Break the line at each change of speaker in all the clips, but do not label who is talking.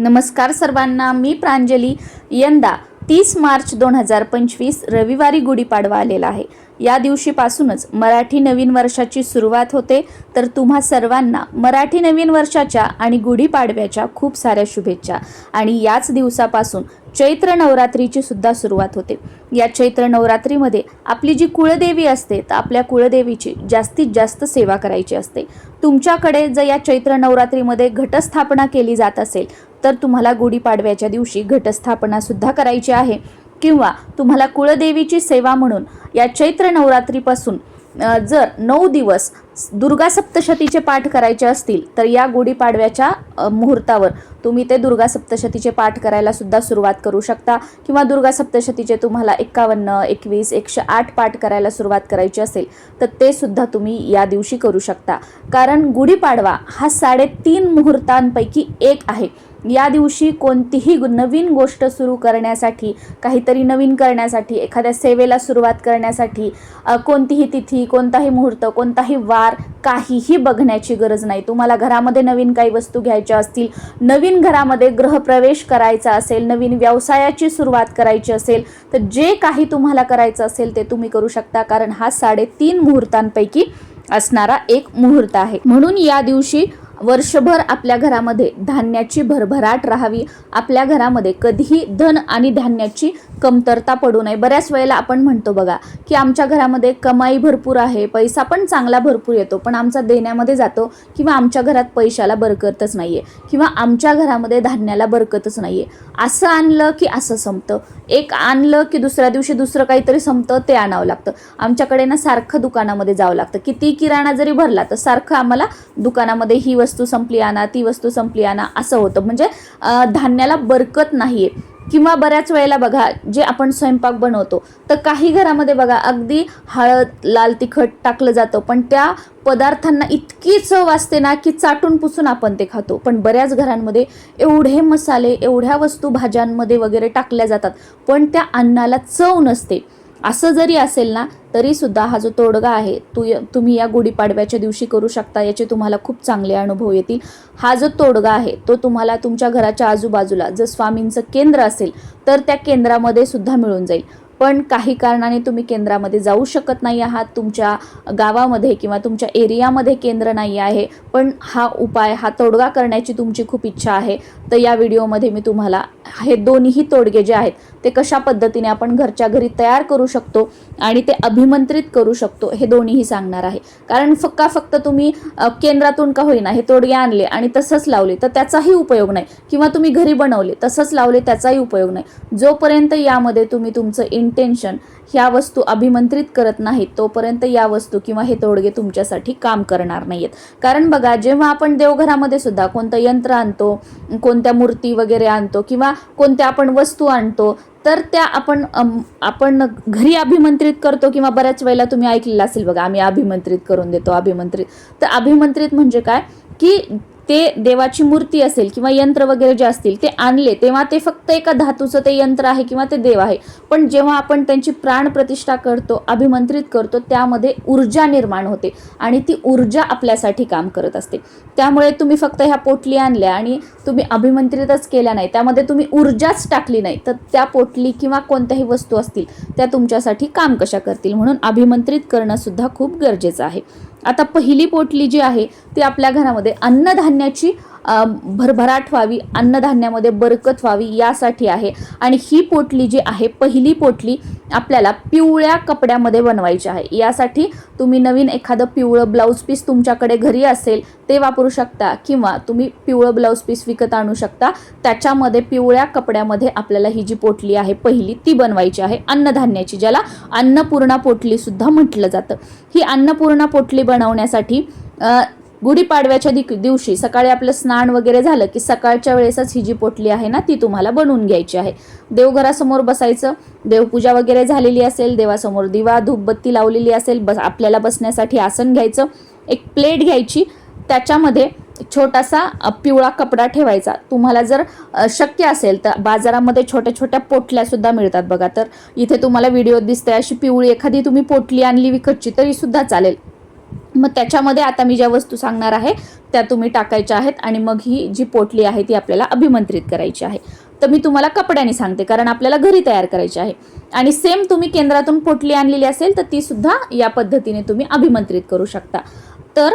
नमस्कार सर्वांना मी प्रांजली. यंदा तीस मार्च दोन हजार पंचवीस रविवारी गुढीपाडवा आलेला आहे. या दिवशीपासूनच मराठी नवीन वर्षाची सुरुवात होते. तर तुम्हा सर्वांना मराठी नवीन वर्षाच्या आणि गुढीपाडव्याच्या खूप साऱ्या शुभेच्छा. आणि याच दिवसापासून चैत्र नवरात्रीची सुद्धा सुरुवात होते. या चैत्र नवरात्रीमध्ये आपली जी कुळदेवी असते तर आपल्या कुळदेवीची जास्तीत जास्त सेवा करायची असते. तुमच्याकडे जर या चैत्र नवरात्रीमध्ये घटस्थापना केली जात असेल तर तुम्हाला गुढीपाडव्याच्या दिवशी घटस्थापनासुद्धा करायची आहे. किंवा तुम्हाला कुळदेवीची सेवा म्हणून या चैत्र नवरात्रीपासून जर नऊ दिवस दुर्गा सप्तशतीचे पाठ करायचे असतील तर या गुढीपाडव्याच्या मुहूर्तावर तुम्ही ते दुर्गा सप्तशतीचे पाठ करायला सुद्धा सुरुवात करू शकता किंवा दुर्गा सप्तशतीचे तुम्हाला एक्कावन्न एकवीस एकशे आठ पाठ करायला सुरुवात करायची असेल तर ते सुद्धा तुम्ही या दिवशी करू शकता. कारण गुढीपाडवा हा साडेतीन मुहूर्तांपैकी एक आहे. या दिवशी कोणतीही नवीन गोष्ट सुरू करण्यासाठी काहीतरी नवीन करण्यासाठी एखाद्या सेवेला सुरुवात करण्यासाठी कोणतीही तिथी कोणताही मुहूर्त कोणताही वार काहीही बघण्याची गरज नाही. तुम्हाला घरामध्ये नवीन काही वस्तू घ्यायच्या असतील नवीन घरामध्ये गृहप्रवेश करायचा असेल नवीन व्यवसायाची सुरुवात करायची असेल तर जे काही तुम्हाला करायचं असेल ते तुम्ही करू शकता कारण हा साडेतीन मुहूर्तांपैकी असणारा एक मुहूर्त आहे. म्हणून या दिवशी वर्षभर आपल्या घरामध्ये धान्याची भरभराट राहावी. आपल्या घरामध्ये कधीही धन आणि धान्याची कमतरता पडू नये. बऱ्याच वेळेला आपण म्हणतो बघा की आमच्या घरामध्ये कमाई भरपूर आहे पैसा पण चांगला भरपूर येतो पण आमचा देण्यामध्ये जातो किंवा आमच्या घरात पैशाला बरकतच नाही आहे किंवा आमच्या घरामध्ये धान्याला बरकतच नाही आहे असं आणलं की असं संपतं. एक आणलं की दुसऱ्या दिवशी दुसरं काहीतरी संपतं ते आणावं लागतं. आमच्याकडे ना सारखं दुकानामध्ये जावं लागतं. किती किराणा जरी भरला तर सारखं आम्हाला दुकानामध्ये ही वस्तू वस्तू संपली आणा ती वस्तू संपली आणा असं होतं. म्हणजे धान्याला बरकत नाही आहे किंवा बऱ्याच वेळेला बघा जे आपण स्वयंपाक बनवतो तर काही घरामध्ये बघा अगदी हळद लाल तिखट टाकलं जातं पण त्या पदार्थांना इतकी चव असते ना की चाटून पुसून आपण ते खातो. पण बऱ्याच घरांमध्ये एवढे मसाले एवढ्या वस्तू भाज्यांमध्ये वगैरे टाकल्या जातात पण त्या अन्नाला चव नसते. असं जरी असेल ना तरी सुद्धा हा जो तोडगा आहे तू तुम्ही या गुढीपाडव्याच्या दिवशी करू शकता याचे तुम्हाला खूप चांगले अनुभव येतील. हा जो तोडगा आहे तो तुम्हाला तुमच्या घराच्या आजूबाजूला जर स्वामींचं केंद्र असेल तर त्या केंद्रामध्ये सुद्धा मिळून जाईल. पण काही कारणाने तुम्ही केंद्रामध्ये जाऊ शकत नाही आहात तुमच्या गावामध्ये किंवा तुमच्या एरियामध्ये केंद्र नाही आहे पण हा उपाय हा तोडगा करण्याची तुमची खूप इच्छा आहे तर या व्हिडिओमध्ये मी तुम्हाला हे दोन्ही तोडगे जे आहेत ते कशा पद्धतीने आपण घरच्या घरी तयार करू शकतो आणि ते अभिमंत्रित करू शकतो हे दोन्हीही सांगणार आहे. कारण फक्का फक्त तुम्ही केंद्रातून का होईना हे तोडगे आणले आणि तसंच लावले तर त्याचाही उपयोग नाही. किंवा तुम्ही घरी बनवले तसंच लावले त्याचाही उपयोग नाही. जोपर्यंत यामध्ये तुम्ही तुमचं इंटेन्शन ह्या वस्तू अभिमंत्रित करत नाहीत तोपर्यंत या वस्तू किंवा हे तोडगे तुमच्यासाठी काम करणार नाहीत कारण बघा जेव्हा आपण देवघरामध्ये सुद्धा कोणतं यंत्र आणतो कोणत्या मूर्ती वगैरे आणतो किंवा कोणत्या आपण वस्तू आणतो तर त्या आपण आपण घरी अभिमंत्रित करतो किंवा बऱ्याच वेळेला तुम्ही ऐकलेलं असेल बघा आम्ही अभिमंत्रित करून देतो अभिमंत्रित. तर अभिमंत्रित म्हणजे काय? की ते देवाची मूर्ती असेल किंवा यंत्र वगैरे जे असतील ते आणले तेव्हा ते फक्त एका धातूचं ते यंत्र आहे किंवा ते देव आहे. पण जेव्हा आपण त्यांची प्राण प्रतिष्ठा करतो अभिमंत्रित करतो त्यामध्ये ऊर्जा निर्माण होते आणि ती ऊर्जा आपल्यासाठी काम करत असते. त्यामुळे तुम्ही फक्त ह्या पोटली आणल्या आणि तुम्ही अभिमंत्रितच केल्या नाही. त्यामध्ये तुम्ही ऊर्जाच टाकली नाही. तर त्या पोटली किंवा कोणत्याही वस्तू असतील त्या तुमच्यासाठी काम कशा करतील म्हणून अभिमंत्रित करणंसुद्धा खूप गरजेचं आहे. आता पहिली पोटली जी आहे ती आपल्या घरामध्ये अन्नधान्य अन्नधान्याची भरभराट व्हावी अन्नधान्यामध्ये बरकत व्हावी यासाठी आहे. आणि ही पोटली जी आहे पहिली पोटली आपल्याला पिवळ्या कपड्यामध्ये बनवायची आहे. यासाठी तुम्ही नवीन एखादं पिवळं ब्लाऊज पीस तुमच्याकडे घरी असेल ते वापरू शकता किंवा तुम्ही पिवळं ब्लाऊज पीस विकत आणू शकता. त्याच्यामध्ये पिवळ्या कपड्यामध्ये आपल्याला ही जी पोटली आहे पहिली ती बनवायची आहे अन्नधान्याची ज्याला अन्नपूर्णा पोटलीसुद्धा म्हटलं जातं. ही अन्नपूर्णा पोटली बनवण्यासाठी गुढीपाडव्याच्या दिक दिवशी सकाळी आपलं स्नान वगैरे झालं की सकाळच्या वेळेसच ही जी पोटली आहे ना ती तुम्हाला बनवून घ्यायची आहे. देवघरासमोर बसायचं देवपूजा वगैरे झालेली असेल देवासमोर दिवा धूपबत्ती लावलेली असेल बस आपल्याला बसण्यासाठी आसन घ्यायचं एक प्लेट घ्यायची त्याच्यामध्ये छोटासा पिवळा कपडा ठेवायचा. तुम्हाला जर शक्य असेल तर बाजारामध्ये छोट्या छोट्या पोटल्यासुद्धा मिळतात बघा. तर इथे तुम्हाला व्हिडिओ दिसते अशी पिवळी एखादी तुम्ही पोटली आणली विकतची तरी सुद्धा चालेल. मग त्याच्यामध्ये आता मी ज्या वस्तू सांगणार आहे त्या तुम्ही टाकायच्या आहेत आणि मग ही जी पोटली आहे ती आपल्याला अभिमंत्रित करायची आहे. तर मी तुम्हाला कपड्याने सांगते कारण आपल्याला घरी तयार करायची आहे. आणि सेम तुम्ही केंद्रातून पोटली आणलेली असेल तर ती सुद्धा या पद्धतीने तुम्ही अभिमंत्रित करू शकता. तर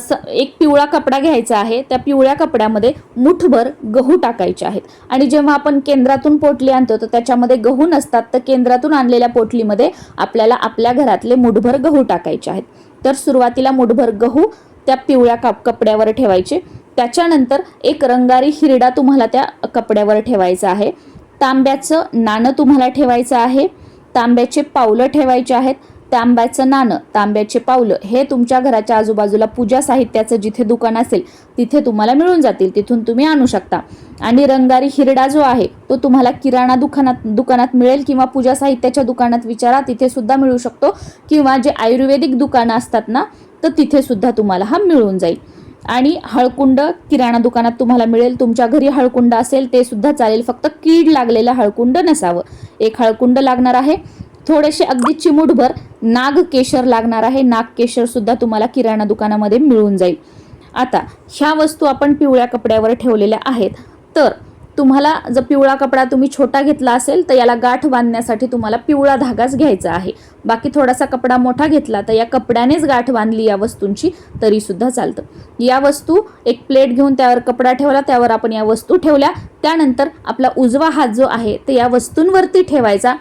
स एक पिवळा कपडा घ्यायचा आहे. त्या पिवळ्या कपड्यामध्ये मुठभर गहू टाकायचे आहेत. आणि जेव्हा आपण केंद्रातून पोटली आणतो तर त्याच्यामध्ये गहू नसतात तर केंद्रातून आणलेल्या पोटलीमध्ये आपल्याला आपल्या घरातले मुठभर गहू टाकायचे आहेत. तर सुरुवातीला मुठभर गहू त्या पिवळ्या कप कपड्यावर ठेवायचे. त्याच्यानंतर एक रंगारी हिरडा तुम्हाला त्या कपड्यावर ठेवायचा आहे. तांब्याचं नाणं तुम्हाला ठेवायचं आहे. तांब्याचे पावलं ठेवायचे आहेत. तांब्याचं नाणं तांब्याचे पावलं हे तुमच्या घराच्या आजूबाजूला पूजा साहित्याचं जिथे दुकान असेल तिथे तुम्हाला मिळून जातील तिथून तुम्ही आणू शकता. आणि रंगारी हिरडा जो आहे तो तुम्हाला किराणा दुकानात दुकानात मिळेल किंवा पूजा साहित्याच्या दुकानात विचारा तिथे सुद्धा मिळू शकतो. किंवा जे आयुर्वेदिक दुकानं असतात ना तर तिथे सुद्धा तुम्हाला हा मिळून जाईल. आणि हळकुंड किराणा दुकानात तुम्हाला मिळेल तुमच्या घरी हळकुंड असेल ते सुद्धा चालेल. फक्त कीड लागलेलं हळकुंड नसावं. एक हळकुंड लागणार आहे थोडेसे अगदी चिमूटभर नाग केशर लागणार आहे. नाग केशर सुद्धा तुम्हाला किराणा दुकानामध्ये मिळून जाईल. आता ह्या वस्तू आपण पिवळ्या कपड्यावर ठेवलेल्या आहेत. तर तुम्हाला जर पिवळा कपडा तुम्ही छोटा घेतला असेल तर याला गाठ बांधण्यासाठी तुम्हाला पिवळा धागाच घ्यायचा आहे. बाकी थोडासा कपडा मोठा घेतला तर या कपड्यानेच गाठ बांधली या वस्तूंची तरीसुद्धा चालतं. या वस्तू एक प्लेट घेऊन त्यावर कपडा ठेवला त्यावर आपण या वस्तू ठेवल्या. त्यानंतर आपला उजवा हात जो आहे तर या वस्तूंवरती ठेवायचा.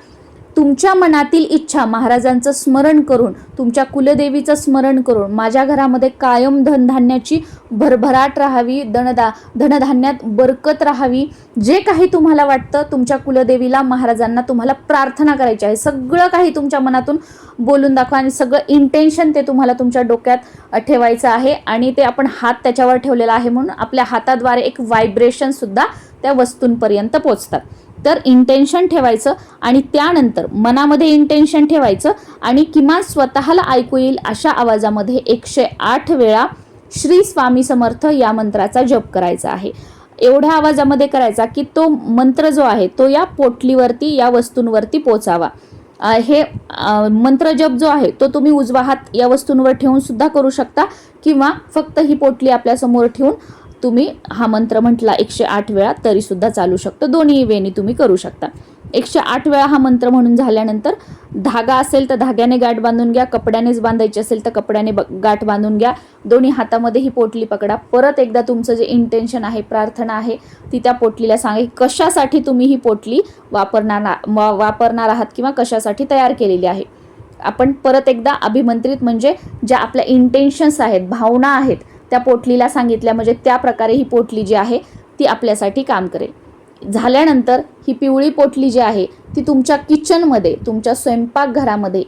तुमच्या मनातील इच्छा महाराजांचं स्मरण करून तुमच्या कुलदेवीचं स्मरण करून माझ्या घरामध्ये कायम धनधान्याची भरभराट राहावी धनदा धनधान्यात बरकत राहावी जे काही तुम्हाला वाटतं तुमच्या कुलदेवीला महाराजांना तुम्हाला प्रार्थना करायची आहे. सगळं काही तुमच्या मनातून बोलून दाखवा आणि सगळं इंटेन्शन ते तुम्हाला तुमच्या डोक्यात ठेवायचं आहे आणि ते आपण हात त्याच्यावर ठेवलेला आहे म्हणून आपल्या हाताद्वारे एक व्हायब्रेशनसुद्धा त्या वस्तूंपर्यंत पोचतात. तर इंटेन्शन ठेवायचं आणि त्यानंतर मनामध्ये इंटेन्शन ठेवायचं आणि किमान स्वतःला ऐकू येईल अशा आवाजामध्ये एकशे आठ वेळा श्री स्वामी समर्थ या मंत्राचा जप करायचा आहे. एवढ्या आवाजामध्ये करायचा की तो मंत्र जो आहे तो या पोटलीवरती या वस्तूंवरती पोचावा. हे मंत्र जप जो आहे तो तुम्ही उजवा हात या वस्तूंवर ठेवून सुद्धा करू शकता किंवा फक्त ही पोटली आपल्यासमोर ठेवून तुम्ही हा मंत्र म्हटला एकशे आठ वेळा तरी सुद्धा चालू शकतो. दोन्ही वेणी तुम्ही करू शकता. एकशे आठ वेळा हा मंत्र म्हणून झाल्यानंतर धागा असेल तर धाग्याने गाठ बांधून घ्या कपड्यानेच बांधायची असेल तर कपड्याने ब- गाठ बांधून घ्या. दोन्ही हातामध्ये ही पोटली पकडा. परत एकदा तुमचं जे इंटेन्शन आहे प्रार्थना आहे ती त्या पोटलीला सांगा कशासाठी तुम्ही ही पोटली वापरणार वापरणार आहात किंवा कशासाठी तयार केलेली आहे. आपण परत एकदा अभिमंत्रित म्हणजे ज्या आपल्या इंटेन्शन्स आहेत भावना आहेत त्या पोटलीला सांगितल्या म्हणजे त्या प्रकारे ही पोटली जी आहे ती आपल्यासाठी काम करेल. झाल्यानंतर ही पिवळी पोटली जी आहे ती तुमच्या किचनमध्ये तुमच्या स्वयंपाकघरामध्ये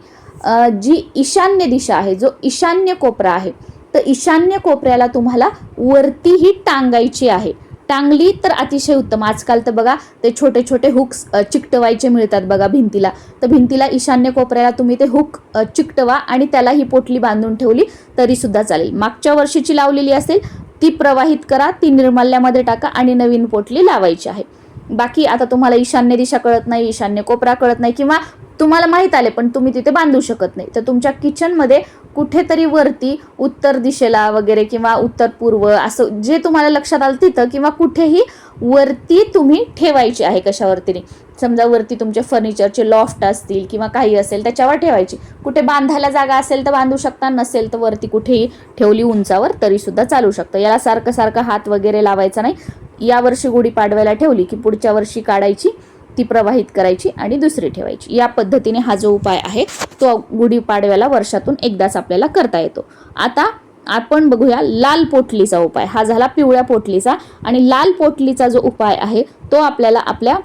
जी ईशान्य दिशा आहे जो ईशान्य कोपरा आहे तर ईशान्य कोपऱ्याला तुम्हाला वरतीही टांगायची आहे. टांगली तर अतिशय उत्तम. आजकाल तर बघा ते छोटे छोटे हुक्स चिकटवायचे मिळतात बघा भिंतीला. तर भिंतीला ईशान्य कोपऱ्याला तुम्ही ते हुक चिकटवा आणि त्याला ही पोटली बांधून ठेवली तरी सुद्धा चालेल. मागच्या वर्षीची लावलेली असेल ती प्रवाहित करा ती निर्माल्यामध्ये टाका आणि नवीन पोटली लावायची आहे. बाकी आता तुम्हाला ईशान्य दिशा कळत नाही ईशान्य कोपरा कळत नाही किंवा तुम्हाला माहीत आले पण तुम्ही तिथे बांधू शकत नाही. तर तुमच्या किचनमध्ये कुठेतरी वरती उत्तर दिशेला वगैरे किंवा उत्तर पूर्व असं जे तुम्हाला लक्षात आलं तिथं किंवा कुठेही वरती तुम्ही ठेवायची आहे कशावरती समजा वरती तुमचे फर्निचरचे लॉफ्ट असतील किंवा काही असेल त्याच्यावर ठेवायची. कुठे बांधायला जागा असेल तर बांधू शकता नसेल तर वरती कुठेही ठेवली उंचावर तरी सुद्धा चालू शकतं. याला सारखं सारखं हात वगैरे लावायचा नाही. या वर्षी गुढीपाडव्याला ठेवली की पुढच्या वर्षी काढायची ती प्रवाहित करायची आणि दुसरी ठेवायची. या पद्धतीने हा जो उपाय आहे तो गुढीपाडव्याला वर्षातून एकदाच आपल्याला करता येतो. आता आपण बघूया लाल पोटलीचा उपाय. हा झाला पिवळ्या पोटलीचा आणि लाल पोटलीचा जो उपाय आहे तो आपल्याला आपल्या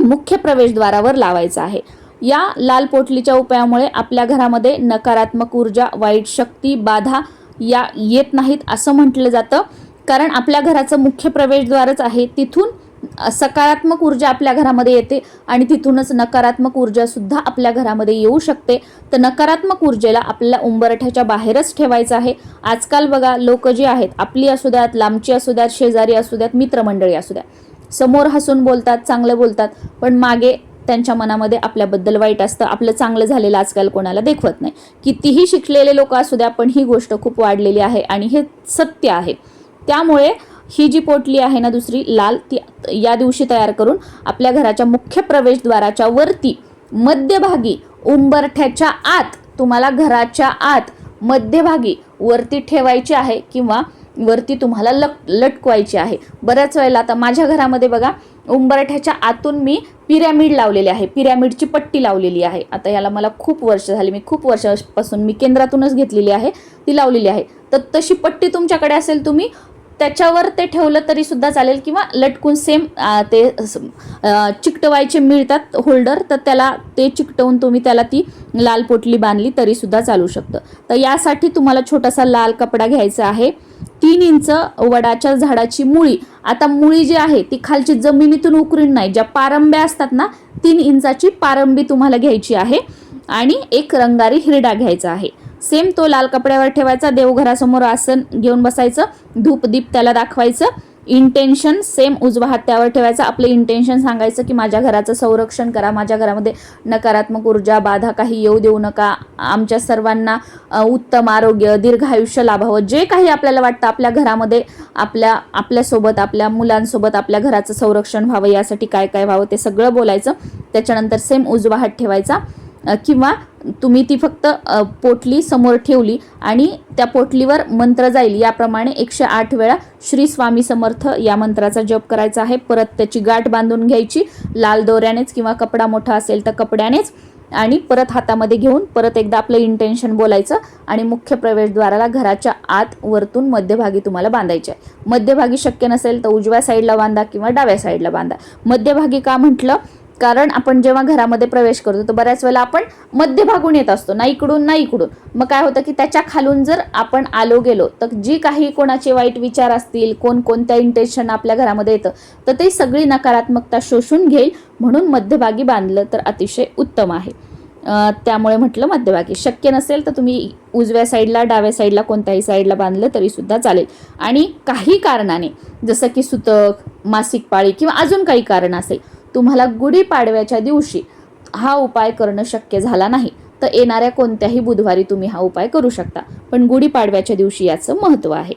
मुख्य प्रवेशद्वारावर लावायचा आहे. या लाल पोटलीच्या उपायामुळे आपल्या घरामध्ये नकारात्मक ऊर्जा वाईट शक्ती बाधा या येत नाहीत असं म्हटलं जातं. कारण आपल्या घराचं मुख्य प्रवेशद्वारच आहे तिथून सकारात्मक ऊर्जा आपल्या घरामध्ये येते आणि तिथूनच नकारात्मक ऊर्जासुद्धा आपल्या घरामध्ये येऊ शकते. तर नकारात्मक ऊर्जेला आपल्याला उंबरठ्याच्या बाहेरच ठेवायचं आहे. आजकाल बघा लोक जे आहेत आपली असू द्यात लांबची असू द्यात शेजारी असू द्यात मित्रमंडळी असू द्या समोर हसून बोलतात चांगलं बोलतात पण मागे त्यांच्या मनामध्ये आपल्याबद्दल वाईट असतं. आपलं चांगलं झालेलं आजकाल कोणाला देखवत नाही. कितीही शिकलेले लोक असू द्या पण ही गोष्ट खूप वाढलेली आहे आणि हे सत्य आहे. त्यामुळे ही जी पोटली आहे ना दुसरी लाल ती या दिवशी तयार करून आपल्या घराच्या मुख्य प्रवेशद्वाराच्या वरती मध्यभागी उंबरठ्याच्या आत तुम्हाला घराच्या आत मध्यभागी वरती ठेवायची आहे किंवा वरती तुम्हाला लट लटकवायची आहे. बऱ्याच वेळेला आता माझ्या घरामध्ये बघा उंबरठ्याच्या आतून मी पिरॅमिड लावलेली आहे. पिरॅमिडची पट्टी लावलेली आहे. आता याला मला खूप वर्ष झाली. मी खूप वर्षापासून मी केंद्रातूनच घेतलेली आहे. ती लावलेली आहे. तर तशी पट्टी तुमच्याकडे असेल तुम्ही त्याच्यावर ते ठेवलं तरी सुद्धा चालेल किंवा लटकून सेम ते चिकटवायचे मिळतात होल्डर तर त्याला ते चिकटवून तुम्ही त्याला ती लाल पोटली बांधली तरी सुद्धा चालू शकतं. तर यासाठी तुम्हाला छोटासा लाल कपडा घ्यायचा आहे. तीन इंच वडाच्या झाडाची मुळी. आता मुळी जी आहे ती खालची जमिनीतून उकरून नाही ज्या पारंब्या असतात ना तीन इंचाची पारंबी तुम्हाला घ्यायची आहे. आणि एक रंगारी हिरडा घ्यायचा आहे. सेम तो लाल कपड्यावर ठेवायचा देवघरासमोर आसन घेऊन बसायचं धूप दीप त्याला दाखवायचं इंटेन्शन सेम उजवा हात त्यावर ठेवायचं. आपलं इंटेन्शन सांगायचं की माझ्या घराचं संरक्षण करा माझ्या घरामध्ये नकारात्मक ऊर्जा बाधा काही येऊ देऊ नका. आमच्या सर्वांना उत्तम आरोग्य दीर्घ आयुष्य लाभावं. जे काही आपल्याला वाटतं आपल्या घरामध्ये आपल्या आपल्यासोबत आपल्या मुलांसोबत आपल्या घराचं संरक्षण व्हावं यासाठी काय काय व्हावं ते सगळं बोलायचं. त्याच्यानंतर सेम उजवा हात ठेवायचा किंवा तुम्ही ती फक्त पोटली समोर ठेवली आणि त्या पोटलीवर मंत्र जाईल. याप्रमाणे एकशे आठ वेळा श्री स्वामी समर्थ या मंत्राचा जप करायचा आहे. परत त्याची गाठ बांधून घ्यायची. लाल दोऱ्यानेच किंवा कपडा मोठा असेल तर कपड्यानेच आणि परत हातामध्ये घेऊन परत एकदा आपलं इंटेन्शन बोलायचं आणि मुख्य प्रवेशद्वाराला घराच्या आत वरतून मध्यभागी तुम्हाला बांधायचे आहे. मध्यभागी शक्य नसेल तर उजव्या साईडला बांधा किंवा डाव्या साईडला बांधा. मध्यभागी का म्हटलं? कारण आपण जेव्हा घरामध्ये प्रवेश करतो तर बऱ्याच वेळेला आपण मध्यभागून येत असतो ना इकडून ना इकडून. मग काय होतं की त्याच्या खालून जर आपण आलो गेलो तर जी काही कोणाचे वाईट विचार असतील कोण कोणत्या इंटेन्शन आपल्या घरामध्ये येतं तर ते सगळी नकारात्मकता शोषून घेईल म्हणून मध्यभागी बांधलं तर अतिशय उत्तम आहे. त्यामुळे म्हटलं मध्यभागी. शक्य नसेल तर तुम्ही उजव्या साईडला डाव्या साईडला कोणत्याही साईडला बांधलं तरीसुद्धा चालेल. आणि काही कारणाने जसं की सुतक मासिक पाळी किंवा अजून काही कारण असेल तुम्हाला गुढीपाडव्याच्या दिवशी हा उपाय करणं शक्य झाला नाही. तर येणाऱ्या कोणत्याही बुधवारी तुम्ही हा उपाय करू शकता. पण गुढीपाडव्याच्या दिवशी याचं महत्त्व आहे.